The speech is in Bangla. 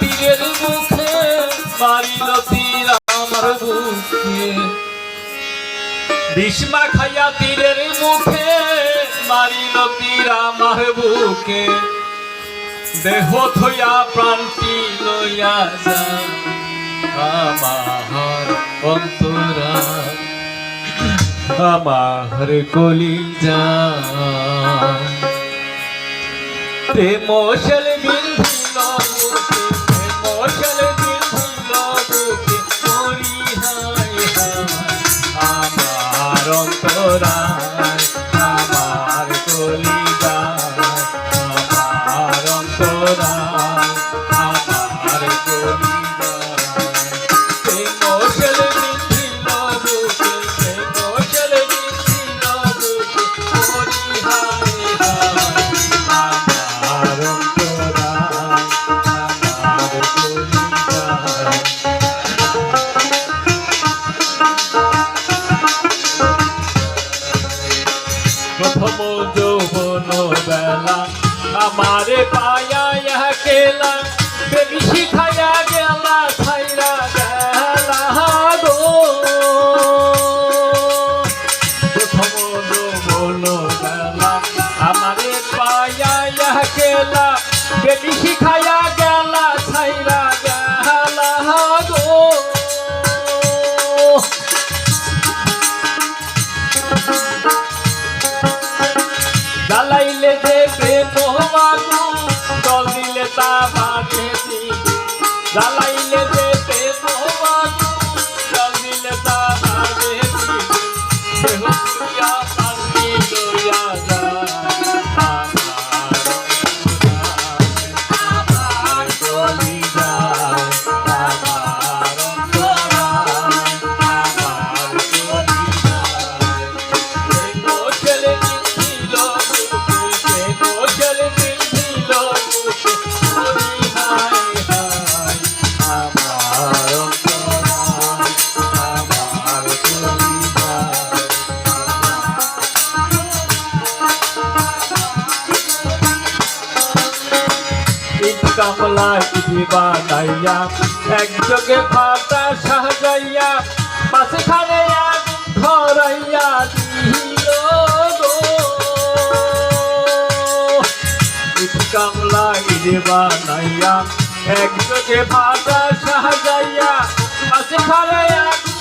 তীরের মুখে, মারিল তীর আমার বিষ্মা খাইয়া তীরের মুখে, মারিল তীর আমার বুকে। দেহ থইয়া প্রাণটি লইয়া যা আমার অন্তরা, আমার কলিজা। প্রেম শল বিন্ধিল আমার যৌবন বেলা আমারে পায়া কেলা বেবি শিখায়া গেলা, ছাইরা গেলা গো। প্রথম যৌবন বেলা আমারে পায়া কেলা প্রেমী মাগু জল দিলে তা ভাগে জ্বালাইলে যে প্রেম মাগু জল দিলে তা ভাগে কামলা ইটি বানাইয়া, একযোগে ফাটা সাজাইয়া মাঝখানে আগুন ধরাইয়া দিল কামলা ইটি বানাইয়া, একযোগে ফাটা সাজাইয়া মাঝখানে আগুন